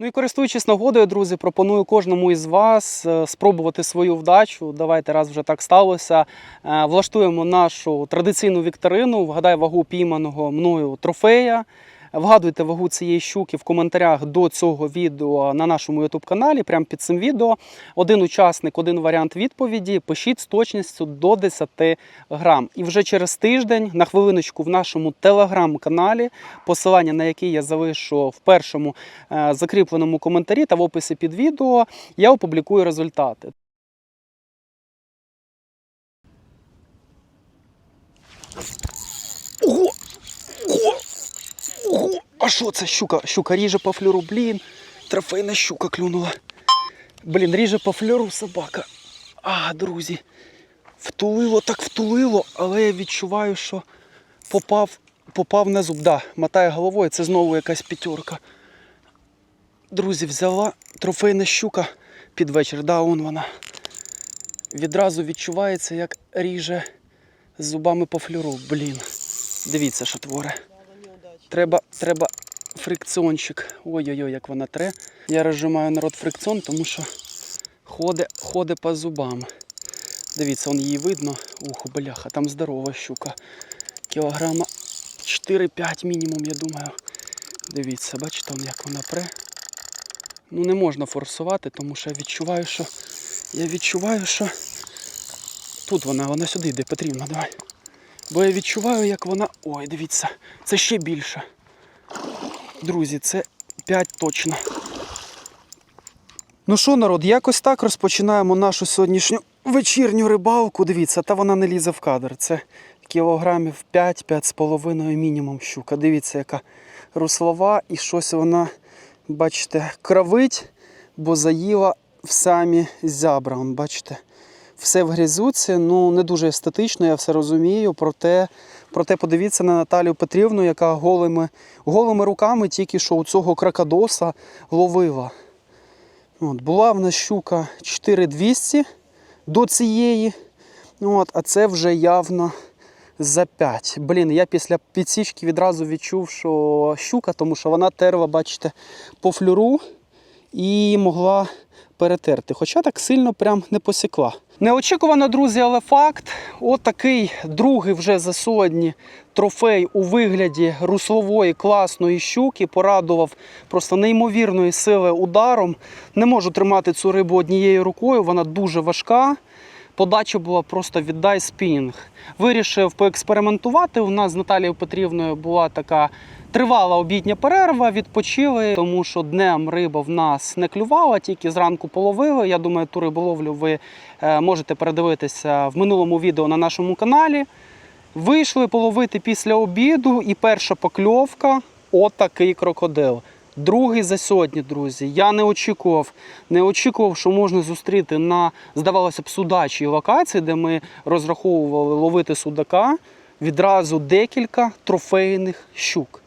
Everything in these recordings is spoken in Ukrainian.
Ну і користуючись нагодою, друзі, пропоную кожному із вас е, спробувати свою вдачу. Давайте раз вже так сталося. е, Влаштуємо нашу традиційну вікторину. Вгадай вагу пійманого мною трофея. Вгадуйте вагу цієї щуки в коментарях до цього відео на нашому youtube каналі. Прямо під цим відео. Один учасник, один варіант відповіді. Пишіть з точністю до 10 грам. І вже через тиждень, на хвилиночку, в нашому телеграм-каналі, посилання на який я залишу в першому е, закріпленому коментарі та в описі під відео, я опублікую результати. Ого! Ого! А що це щука? Щука ріже по флюру, блін. Трофейна щука клюнула. Блін, ріже по флюру собака. А, друзі. Втулило так втулило, але я відчуваю, що попав, попав на зуб. Да, мотає головою, це знову якась п'ятерка. Друзі, взяла трофейна щука під вечір. Да, он вона. Відразу відчувається, як ріже з зубами по флюру. Блін. Дивіться, що творе. Треба, треба фрикціончик. Ой-ой-ой, як вона тре. Я розжимаю народ фрикціон, тому що ходить ходи по зубам. Дивіться, он її видно. Ух, бляха, там здорова щука. Кілограма 4-5 мінімум, я думаю. Дивіться, бачите, он як вона пре. Ну не можна форсувати, тому що я відчуваю, що. Я відчуваю, що. Тут вона, вона сюди йде, потрібно, давай. Бо я відчуваю, як вона. Ой, дивіться, це ще більше. Друзі, це 5 точно. Ну що, народ, якось так розпочинаємо нашу сьогоднішню вечірню рибалку. Дивіться, та вона не лізе в кадр. Це кілограмів 5-5,5 мінімум щука. Дивіться, яка руслова і щось вона, бачите, кровить, бо заїла в самі зябра. Бачите, все в грязюці, ну не дуже естетично, я все розумію. Проте, проте подивіться на Наталію Петрівну, яка голими, голими руками тільки що у цього кракодоса ловила. От, була в нас щука 4200 до цієї. От, а це вже явно за 5. Блін, я після підсічки відразу відчув, що щука, тому що вона терла, бачите, по флюру і могла перетерти. Хоча так сильно прям не посікла. Неочікувано, друзі, але факт. От другий вже за сьогодні трофей у вигляді руслової класної щуки порадував просто неймовірної сили ударом. Не можу тримати цю рибу однією рукою, вона дуже важка. Подача була просто віддай спінінг. Вирішив поекспериментувати. У нас з Наталією Петрівною була така тривала обідня перерва, відпочили, тому що днем риба в нас не клювала, тільки зранку половили. Я думаю, ту риболовлю ви е, можете передивитися в минулому відео на нашому каналі. Вийшли половити після обіду, і перша покльовка отакий крокодил. Другий за сьогодні, друзі. Я не очікував, не очікував, що можна зустріти на, здавалося б, судачій локації, де ми розраховували ловити судака. Відразу декілька трофейних щук.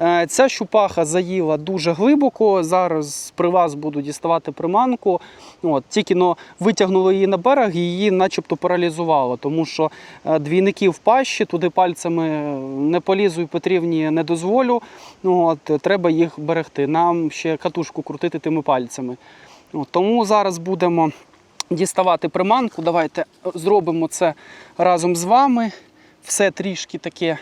Е, Ця щупаха заїла дуже глибоко. Зараз при вас буду діставати приманку. От, тільки но витягнули її на берег, і її начебто паралізувало, тому що е, двійники в пащі, туди пальцями не полізу і Петрівні не дозволю. От, треба їх берегти. Нам ще катушку крутити тими пальцями. От, тому зараз будемо діставати приманку. Давайте зробимо це разом з вами. Все трішки таке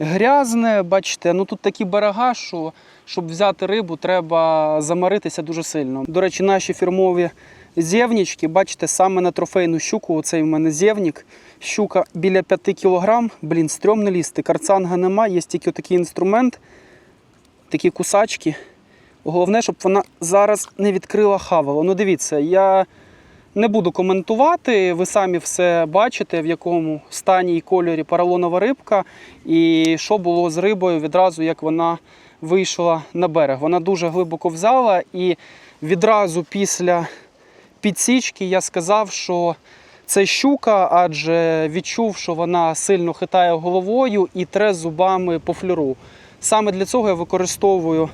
грязне. Бачите, ну тут такі берега, що щоб взяти рибу, треба замаритися дуже сильно. До речі, наші фірмові зєвнічки, бачите, саме на трофейну щуку, оцей в мене зєвнік. Щука біля 5 кг. Блін, стрьомно лізти. Карцанга нема, є тільки такий інструмент, такі кусачки. Головне, щоб вона зараз не відкрила хавало. Ну, дивіться, я не буду коментувати. Ви самі все бачите, в якому стані і кольорі поролонова рибка, і що було з рибою відразу, як вона вийшла на берег. Вона дуже глибоко взяла, і відразу після підсічки я сказав, що це щука, адже відчув, що вона сильно хитає головою і тре зубами по флюру. Саме для цього я використовую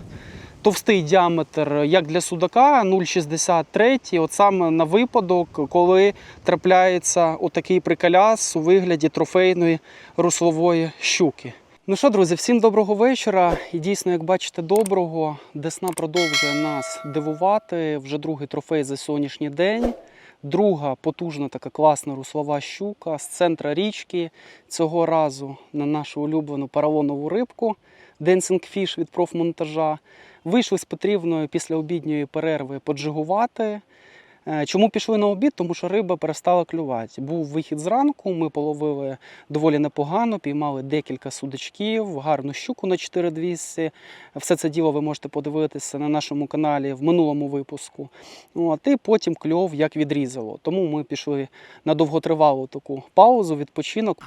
товстий діаметр, як для судака 0,63, от саме на випадок, коли трапляється отакий приколяс у вигляді трофейної руслової щуки. Ну що, друзі, всім доброго вечора. І дійсно, як бачите, доброго. Десна продовжує нас дивувати. Вже другий трофей за сьогоднішній день. Друга потужна така класна руслова щука з центра річки. Цього разу на нашу улюблену паралонову рибку Dancing Fish від профмонтажа. Вийшли з Петрівною після обідньої перерви поджигувати. Е, Чому пішли на обід? Тому що риба перестала клювати. Був вихід зранку, ми половили доволі непогано, піймали декілька судачків, гарну щуку на 4200. Все це діло ви можете подивитися на нашому каналі в минулому випуску. От, і потім кльов як відрізало. Тому ми пішли на довготривалу таку паузу, відпочинок.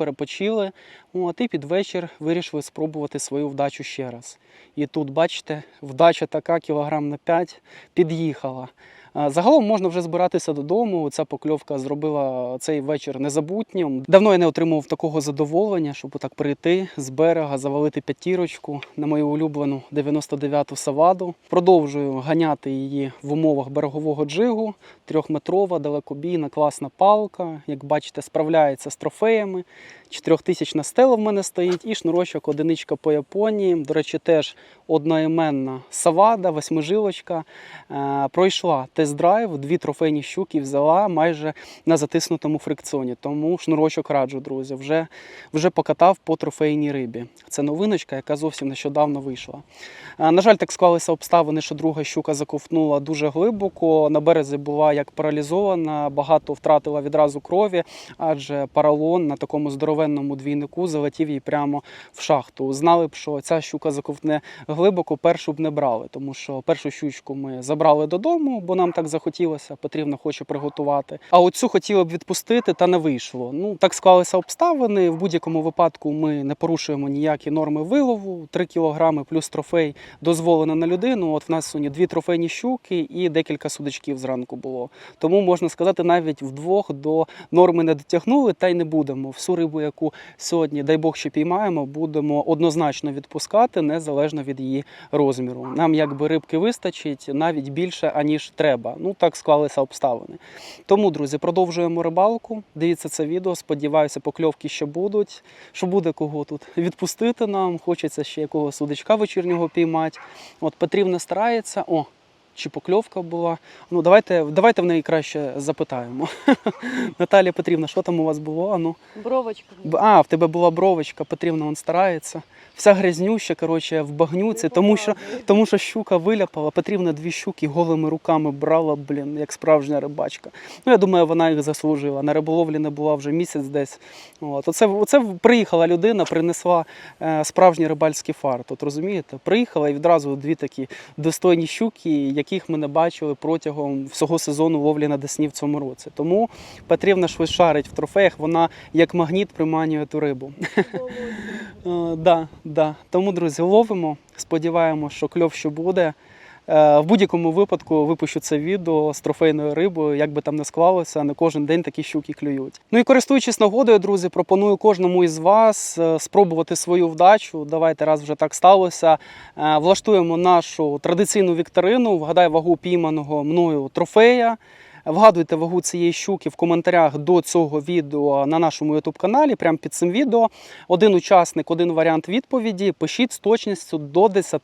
Перепочили. От, і під вечір вирішили спробувати свою вдачу ще раз. І тут, бачите, вдача така кілограм на 5 під'їхала. А, Загалом можна вже збиратися додому. Ця покльовка зробила цей вечір незабутнім. Давно я не отримував такого задоволення, щоб так прийти з берега, завалити п'ятірочку на мою улюблену 99-ту саваду. Продовжую ганяти її в умовах берегового джигу. Трьохметрова, далекобійна, класна палка. Як бачите, справляється з трофеями. 4000 стела в мене стоїть і шнурочок одиничка по Японії. До речі, теж одноіменна савада, восьмижилочка. Е, пройшла тест-драйв, дві трофейні щуки взяла майже на затиснутому фрикціоні. Тому шнурочок раджу, друзі. Вже, вже покатав по трофейній рибі. Це новиночка, яка зовсім нещодавно вийшла. Е, на жаль, так склалися обставини, що друга щука заковтнула дуже глибоко. На березі була як паралізована, багато втратила відразу крові, адже паралон на такому здоровенному двійнику залетів їй прямо в шахту. Знали б, що ця щука заковтне глибоко, першу б не брали, тому що першу щучку ми забрали додому, бо нам так захотілося, потрібно хоче приготувати. А оцю хотіли б відпустити, та не вийшло. Ну так склалися обставини. В будь-якому випадку ми не порушуємо ніякі норми вилову. 3 кілограми плюс трофей дозволено на людину. От в нас сьогодні дві трофейні щуки і декілька судачків зранку було. Тому можна сказати, навіть вдвох до норми не дотягнули, та й не будемо. Всю рибу, яку сьогодні, дай Бог, ще піймаємо, будемо однозначно відпускати незалежно від її розміру. Нам якби рибки вистачить навіть більше аніж треба. Ну так склалися обставини. Тому, друзі, продовжуємо рибалку. Дивіться це відео. Сподіваюся, покльовки ще будуть. Що буде кого тут відпустити нам. Хочеться ще якогось судачка вечірнього піймати. От Петрівна старається. О, чи покльовка була. Ну, давайте, давайте в неї краще запитаємо. Наталія Петрівна, що там у вас було? Ну. Бровочка. А, в тебе була бровочка, Петрівна он старається. Вся грязнюща, коротше, в багнюці, тому що, тому що щука виляпала. Петрівна дві щуки голими руками брала, блін, як справжня рибачка. Ну, я думаю, вона їх заслужила. На риболовлі не була вже місяць десь. От. Оце, оце приїхала людина, принесла е, справжній рибальський фарт. От розумієте? Приїхала і відразу дві такі достойні щуки, яких ми не бачили протягом всього сезону ловлі на Десні в цьому році. Тому Петрівна швидше шарить в трофеях, вона як магніт приманює ту рибу. Е, да, да. Тому, друзі, ловимо. Сподіваємося, що кльов що буде. Е, В будь-якому випадку випущу це відео з трофейною рибою, як би там не склалося, не кожен день такі щуки клюють. Ну і користуючись нагодою, друзі, пропоную кожному із вас е, спробувати свою вдачу. Давайте раз вже так сталося. е, Влаштуємо нашу традиційну вікторину. Вгадай вагу пійманого мною трофея. Вгадуйте вагу цієї щуки в коментарях до цього відео на нашому youtube каналі, прямо під цим відео. Один учасник, один варіант відповіді. Пишіть з точністю до 10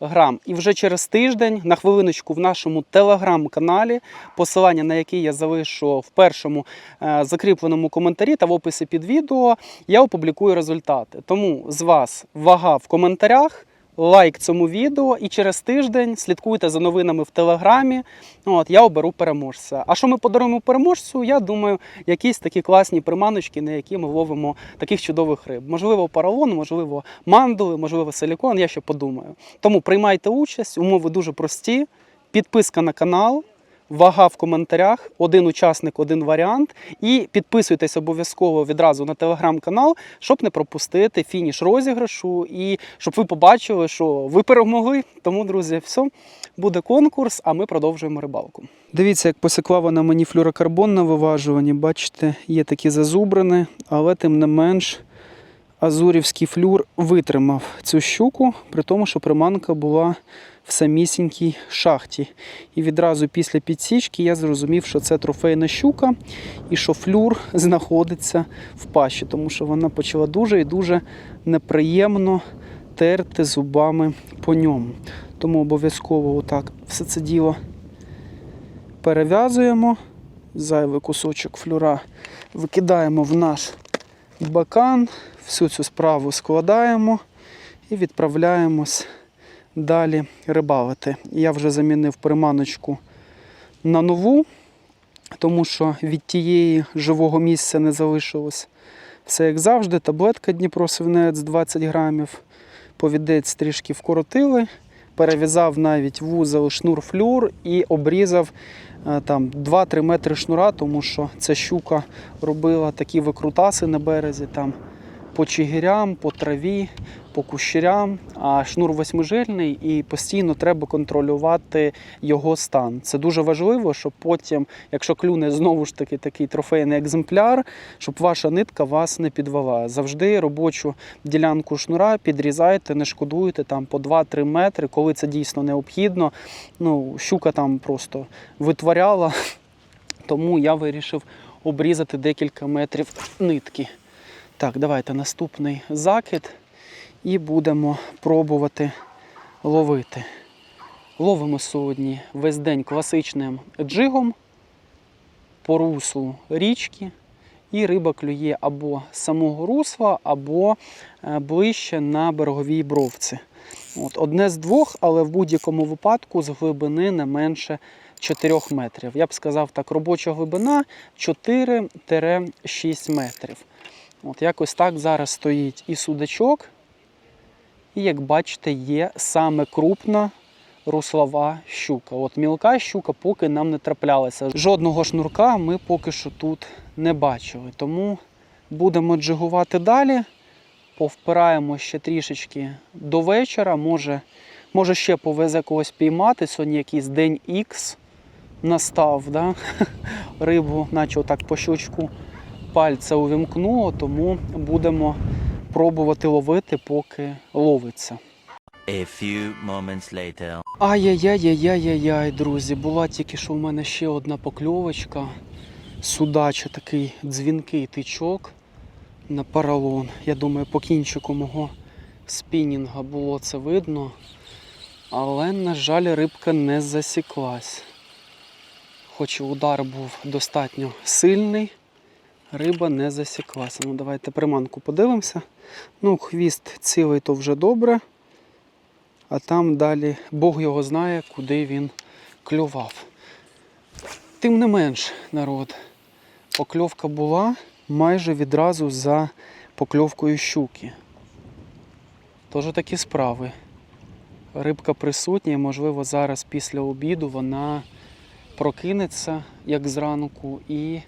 грам. І вже через тиждень, на хвилиночку, в нашому телеграм-каналі, посилання на який я залишу в першому е, закріпленому коментарі та в описі під відео, я опублікую результати. Тому з вас вага в коментарях. Лайк цьому відео і через тиждень слідкуйте за новинами в телеграмі. От я оберу переможця. А що ми подаруємо переможцю? Я думаю, якісь такі класні приманочки, на які ми ловимо таких чудових риб. Можливо, паралон, можливо, мандули, можливо, силікон. Я ще подумаю. Тому приймайте участь, умови дуже прості. Підписка на канал. Вага в коментарях, один учасник, один варіант. І підписуйтесь обов'язково відразу на телеграм-канал, щоб не пропустити фініш розіграшу і щоб ви побачили, що ви перемогли. Тому, друзі, все, буде конкурс, а ми продовжуємо рибалку. Дивіться, як посікла вона мені флюрокарбон на виважуванні. Бачите, є такі зазубрини, але тим не менш азурівський флюр витримав цю щуку, при тому, що приманка була в самісінькій шахті. І відразу після підсічки я зрозумів, що це трофейна щука і що флюр знаходиться в пащі, тому що вона почала дуже і дуже неприємно терти зубами по ньому. Тому обов'язково отак все це діло перев'язуємо. Зайвий кусочок флюра викидаємо в наш бакан, всю цю справу складаємо і відправляємось далі рибалити. Я вже замінив приманочку на нову, тому що від тієї живого місця не залишилось. Все як завжди, таблетка Дніпро свинець 20 грамів, повідець трішки вкоротили, перев'язав навіть вузол шнур флюр і обрізав е, там 2-3 метри шнура, тому що ця щука робила такі викрутаси на березі там по чигирям, по траві, по кущерям, а шнур восьмижильний і постійно треба контролювати його стан. Це дуже важливо, щоб потім, якщо клюне знову ж таки такий трофейний екземпляр, щоб ваша нитка вас не підвела. Завжди робочу ділянку шнура підрізайте, не шкодуйте там по 2-3 метри, коли це дійсно необхідно. Ну, щука там просто витворяла, тому я вирішив обрізати декілька метрів нитки. Так, давайте наступний закид і будемо пробувати ловити. Ловимо сьогодні весь день класичним джигом по руслу річки, і риба клює або з самого русла, або е, ближче на береговій бровці. От, одне з двох, але в будь-якому випадку з глибини не менше 4 метрів. Я б сказав так, робоча глибина 4-6 метрів. От якось так зараз стоїть і судачок. І як бачите, є саме крупна руслова щука. От мілка щука поки нам не траплялася. Жодного шнурка ми поки що тут не бачили. Тому будемо джигувати далі. Повпираємо ще трішечки до вечора. Може, може ще повезе когось піймати. Сьогодні якийсь день Х настав. Да? Рибу, наче отак по щучку пальця увімкнуло, тому будемо пробувати ловити, поки ловиться. A few moments later. Ай-яй-яй-яй-яй-яй, друзі, була тільки що в мене ще одна покльовочка. Судача такий дзвінкий тичок на паралон. Я думаю, по кінчику мого спінінга було це видно. Але, на жаль, рибка не засіклась. Хоч удар був достатньо сильний, риба не засіклася. Ну, давайте приманку подивимося. Ну, хвіст цілий то вже добре. А там далі Бог його знає, куди він клював. Тим не менш, народ, покльовка була майже відразу за покльовкою щуки. Тож такі справи. Рибка присутня, і, можливо, зараз після обіду вона прокинеться, як зранку, і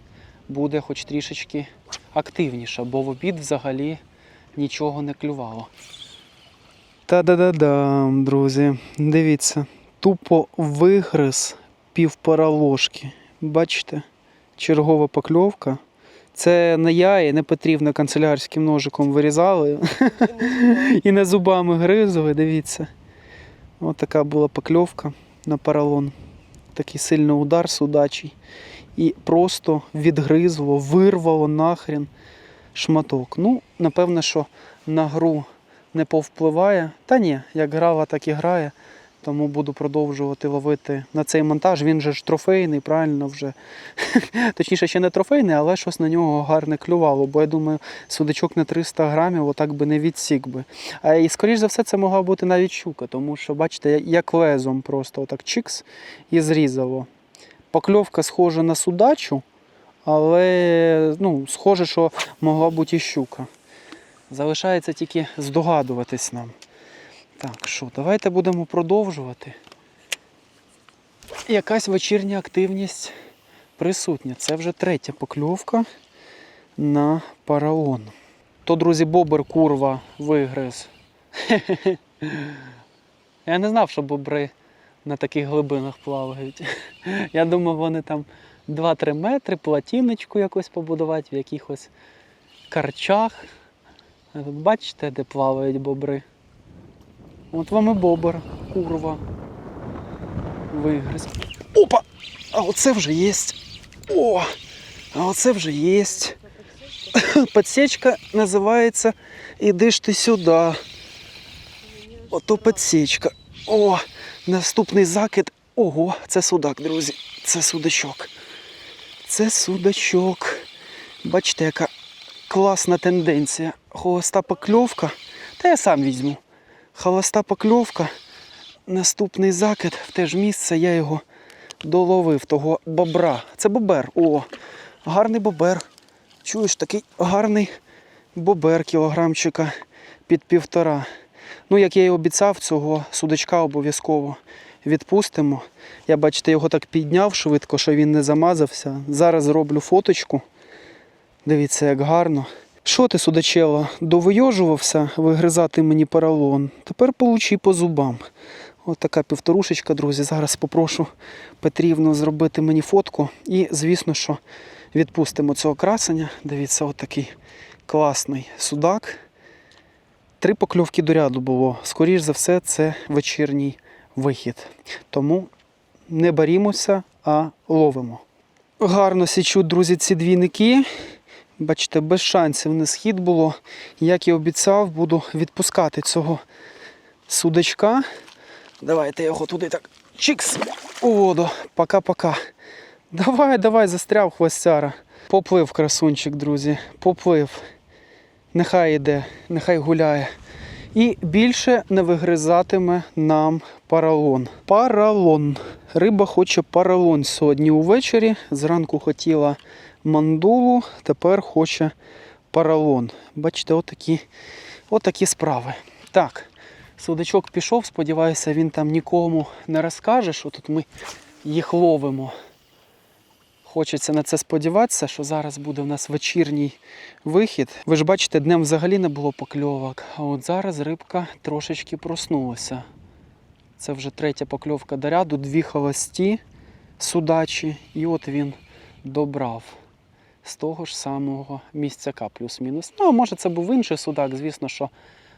буде хоч трішечки активніша, бо в обід взагалі нічого не клювало. Та-да-да-дам, друзі. Дивіться, тупо вигриз півпора ложки. Бачите? Чергова покльовка. Це не я і не потрібно канцелярським ножиком вирізали. і не зубами гризли, дивіться. Ось така була покльовка на паралон. Такий сильний удар судачий. І просто відгризло, вирвало нахрен шматок. Ну, напевно, що на гру не повпливає. Та ні, як грала, так і грає. Тому буду продовжувати ловити на цей монтаж. Він же ж трофейний, правильно вже. Точніше, ще не трофейний, але щось на нього гарне клювало. Бо я думаю, судачок на 300 грамів отак би не відсік би. А і скоріш за все, це могла бути навіть щука, тому що, бачите, як лезом просто отак чикс і зрізало. Покльовка схожа на судачу, але ну, схоже, що могла бути і щука. Залишається тільки здогадуватись нам. Так, що, давайте будемо продовжувати. якась вечірня активність присутня. Це вже третя покльовка на параон. То, друзі, бобер курва вигриз. Я не знав, що бобри на таких глибинах плавають. Я думав, вони там 2-3 метри, платіночку якось побудувати в якихось карчах. Бачите, де плавають бобри. От вам і бобр, курва. Вигриз. Опа! А оце вже є. О! А оце вже є. Подсечка називається Іди ж ти сюди. Ото подсечка. О, наступний закид. Ого, це судак, друзі. Це судачок. Це судачок. Бачите, яка класна тенденція. Холоста покльовка. Та я сам візьму. Холоста покльовка. Наступний закид в те ж місце я його доловив, того бобра. Це бобер. О, гарний бобер. Чуєш, такий гарний бобер кілограмчика під півтора. Ну, як я і обіцяв, цього судачка обов'язково відпустимо. Я, бачите, його так підняв швидко, що він не замазався. Зараз зроблю фоточку. Дивіться, як гарно. Що ти, судачело, довийожувався вигризати мені поролон? Тепер получи по зубам. Ось така півторушечка, друзі. Зараз попрошу Петрівну зробити мені фотку. І, звісно, що відпустимо цього красення. Дивіться, отакий класний судак. Три покльовки до ряду було. Скоріш за все, це вечірній вихід. Тому не борімося, а ловимо. Гарно січуть, друзі, ці двійники. Бачите, без шансів на схід було. Як і обіцяв, буду відпускати цього судачка. Давайте його туди так. Чикс! У воду. Пока-пока. Давай, давай, застряв хвостяра. Поплив красунчик, друзі. Поплив. Нехай йде, нехай гуляє. І більше не вигризатиме нам паралон. Паралон. Риба хоче паралон сьогодні увечері. Зранку хотіла мандулу, тепер хоче паралон. Бачите, отакі, отакі справи. Так, судачок пішов, сподіваюся, він там нікому не розкаже, що тут ми їх ловимо. Хочеться на це сподіватися, що зараз буде у нас вечірній вихід. Ви ж бачите, днем взагалі не було покльовок, а от зараз рибка трошечки проснулася. Це вже третя покльовка до ряду, дві холості судачі, і от він добрав з того ж самого місцяка, плюс-мінус. Ну, а може це був інший судак, звісно, що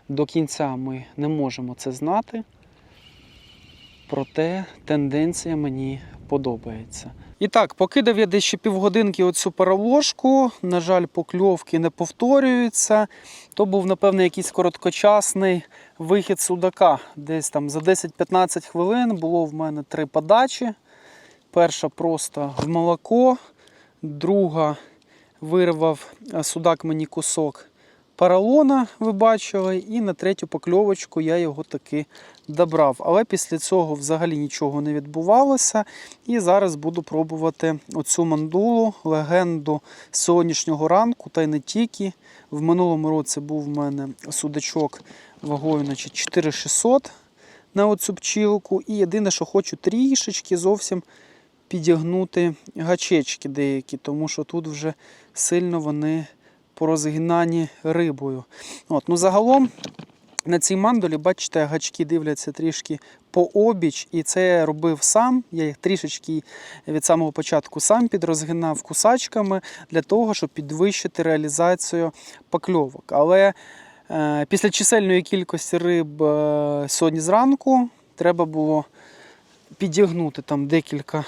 до кінця ми не можемо це знати. Проте тенденція мені подобається. І так, покидав я десь ще півгодинки оцю паровошку. На жаль, покльовки не повторюються. То був, напевне, якийсь короткочасний вихід судака. Десь там за 10-15 хвилин було в мене три подачі. Перша просто в молоко, друга вирвав судак мені кусок паралона, ви бачили, і на третю покльовочку я його таки добрав. Але після цього взагалі нічого не відбувалося. І зараз буду пробувати оцю мандулу, легенду сьогоднішнього ранку, та й не тільки. В минулому році був в мене судачок вагою значить, 4600 на оцю пчілку. І єдине, що хочу трішечки зовсім підігнути гачечки деякі, тому що тут вже сильно вони порозгинані рибою. От, ну Загалом на цій мандолі, бачите, гачки дивляться трішки по обіч, і це я робив сам. Я їх трішечки від самого початку сам підрозгинав кусачками для того, щоб підвищити реалізацію покльовок. Але е, після чисельної кількості риб е, сьогодні зранку треба було підігнути там декілька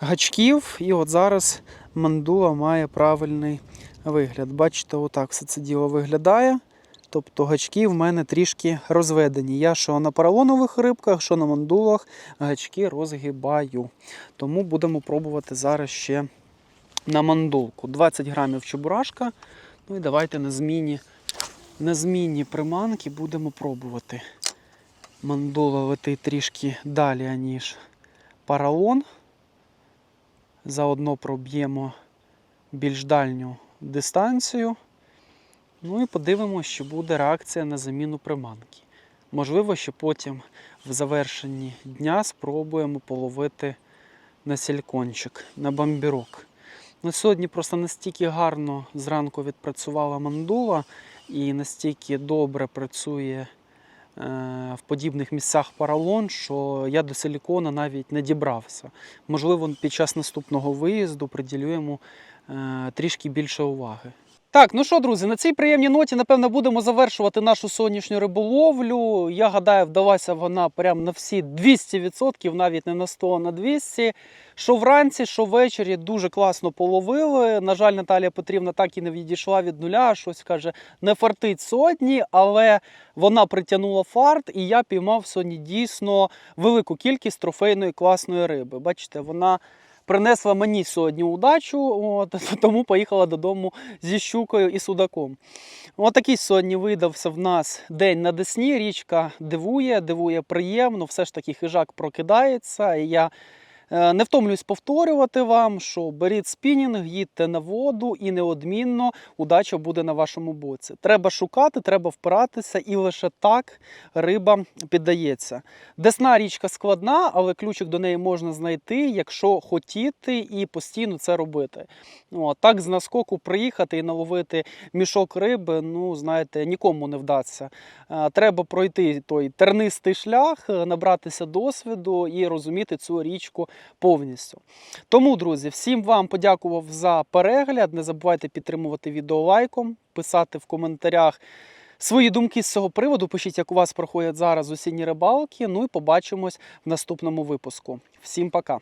гачків. І от зараз мандула має правильний вигляд. Бачите, отак все це діло виглядає. Тобто гачки в мене трішки розведені. Я що на поролонових рибках, що на мандулах гачки розгибаю. Тому будемо пробувати зараз ще на мандулку. 20 грамів чебурашка. Ну і давайте на зміні, на змінні приманки будемо пробувати. Мандула летить трішки далі, ніж паралон. Заодно проб'ємо більш дальню дистанцію. Ну і подивимося, що буде реакція на заміну приманки. Можливо, що потім в завершенні дня спробуємо половити на сількончик, на бамбірок. Ну, сьогодні просто настільки гарно зранку відпрацювала мандула і настільки добре працює е, в подібних місцях паралон, що я до силікона навіть не дібрався. Можливо, під час наступного виїзду приділю йому е, трішки більше уваги. Так, ну що, друзі, на цій приємній ноті, напевно, будемо завершувати нашу сьогоднішню риболовлю. Я гадаю, вдалася вона прямо на всі 200%, навіть не на 100, а на 200. Що вранці, що ввечері дуже класно половили. На жаль, Наталія Петрівна так і не відійшла від нуля. Щось каже, не фартить сотні, але вона притягнула фарт, і я піймав сьогодні дійсно велику кількість трофейної класної риби. Бачите, вона принесла мені сьогодні удачу, от, тому поїхала додому зі щукою і судаком. Отакий сьогодні видався в нас день на Десні. Річка дивує, дивує приємно, все ж таки хижак прокидається. І я не втомлююсь повторювати вам, що беріть спінінг, їдьте на воду і неодмінно удача буде на вашому боці. Треба шукати, треба впиратися, і лише так риба піддається. Десна річка складна, але ключик до неї можна знайти, якщо хотіти і постійно це робити. О, так з наскоку приїхати і наловити мішок риби, ну знаєте, нікому не вдасться. Е, Треба пройти той тернистий шлях, е, набратися досвіду і розуміти цю річку повністю. Тому, друзі, всім вам подякував за перегляд. Не забувайте підтримувати відео лайком, писати в коментарях. Свої думки з цього приводу пишіть, як у вас проходять зараз осінні рибалки. Ну і побачимось в наступному випуску. Всім пока!